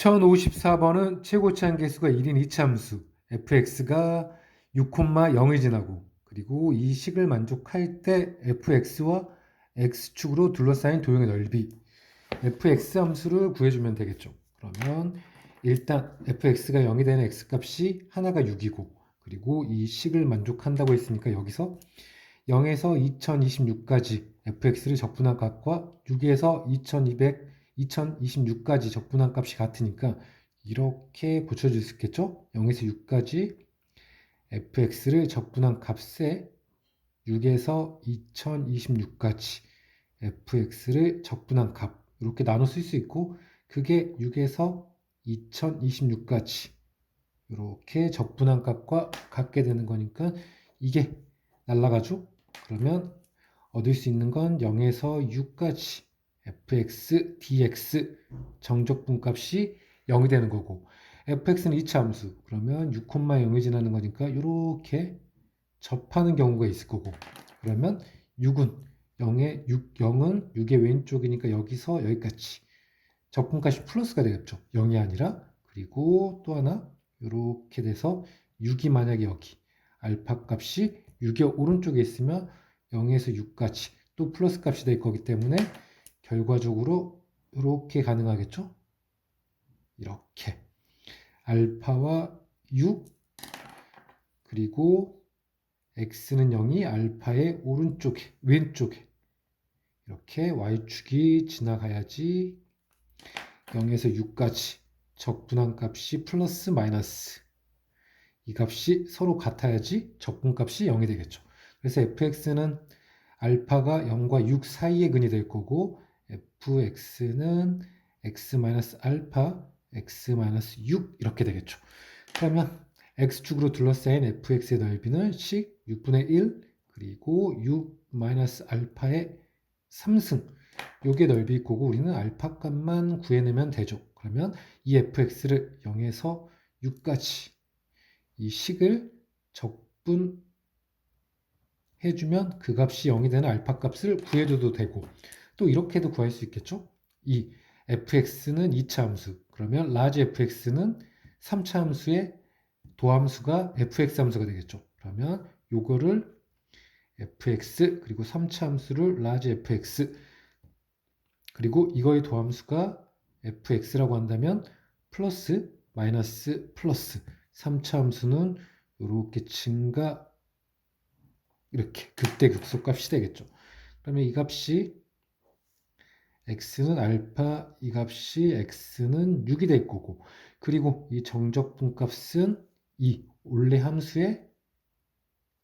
1054번은 최고치 한계수가 1인 이차함수 fx가 6,0을 지나고 그리고 이 식을 만족할 때 fx와 x축으로 둘러싸인 도형의 넓이 fx 함수를 구해주면 되겠죠. 그러면 일단 fx가 0이 되는 x값이 하나가 6이고 그리고 이 식을 만족한다고 했으니까 여기서 0에서 2026까지 fx를 적분한 값과 6에서 2200 2026까지 적분한 값이 같으니까 이렇게 고쳐줄 수 있겠죠? 0에서 6까지 fx를 적분한 값에 6에서 2026까지 fx를 적분한 값 이렇게 나눠 쓸 수 있고 그게 6에서 2026까지 이렇게 적분한 값과 같게 되는 거니까 이게 날라가죠? 그러면 얻을 수 있는 건 0에서 6까지 fx, dx 정적분 값이 0이 되는 거고 fx는 2차 함수. 그러면 6,0이 지나는 거니까 이렇게 접하는 경우가 있을 거고 그러면 6은 0의 6, 0은 6의 왼쪽이니까 여기서 여기까지 적분값이 플러스가 되겠죠. 0이 아니라. 그리고 또 하나 이렇게 돼서 6이 만약에 여기 알파 값이 6의 오른쪽에 있으면 0에서 6까지 또 플러스 값이 될 거기 때문에 결과적으로 이렇게 가능하겠죠? 이렇게 알파와 6 그리고 x는 0이 알파의 오른쪽에 왼쪽에 이렇게 y축이 지나가야지 0에서 6까지 적분한 값이 플러스 마이너스 이 값이 서로 같아야지 적분값이 0이 되겠죠. 그래서 fx는 알파가 0과 6 사이의 근이 될 거고 fx는 x-알파, x-6 이렇게 되겠죠. 그러면 x축으로 둘러싸인 fx의 넓이는 식 6분의 1 그리고 6-알파의 3승 요게 넓이일 거고 우리는 알파 값만 구해내면 되죠. 그러면 이 fx를 0에서 6까지 이 식을 적분 해주면 그 값이 0이 되는 알파 값을 구해줘도 되고 또 이렇게도 구할 수 있겠죠? 이 fx는 2차 함수 그러면 라지 fx는 3차 함수의 도함수가 fx 함수가 되겠죠. 그러면 요거를 fx 그리고 3차 함수를 라지 fx 그리고 이거의 도함수가 fx라고 한다면 플러스 마이너스 플러스 3차 함수는 이렇게 증가 이렇게 극대 극소 값이 되겠죠. 그러면 이 값이 x는 알파, 이 값이 x는 6이 될 거고 그리고 이 정적분 값은 이 원래 함수의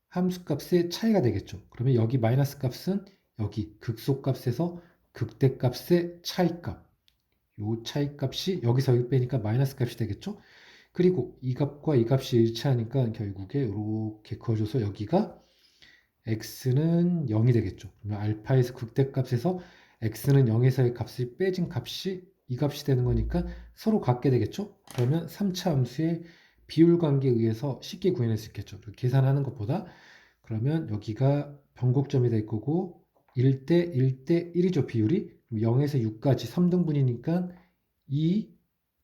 함수 값의 차이가 되겠죠. 그러면 여기 마이너스 값은 여기 극소 값에서 극대 값의 차이 값 요 차이 값이 여기서 여기 빼니까 마이너스 값이 되겠죠. 그리고 이 값과 이 값이 일치하니까 결국에 이렇게 그어줘서 여기가 x는 0이 되겠죠. 그러면 알파에서 극대 값에서 x는 0에서의 값이 빼진 값이 이 값이 되는 거니까 서로 같게 되겠죠. 그러면 3차 함수의 비율 관계에 의해서 쉽게 구해낼 수 있겠죠. 계산하는 것보다 그러면 여기가 변곡점이 될 거고 1대 1대 1이죠. 비율이 0에서 6까지 3등분이니까 2,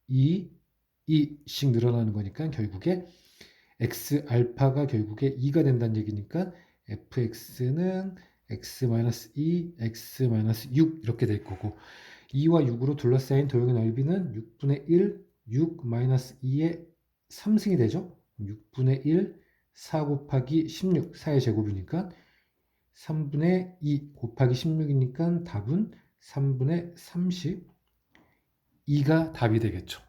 2, 2씩 늘어나는 거니까 결국에 x 알파가 결국에 2가 된다는 얘기니까 fx는 x-2, x-6 이렇게 될 거고 2와 6으로 둘러싸인 도형의 넓이는 6분의 1, 6-2의 3승이 되죠. 6분의 1, 4 곱하기 16, 4의 제곱이니까 3분의 2 곱하기 16이니까 답은 3분의 30, 2가 답이 되겠죠.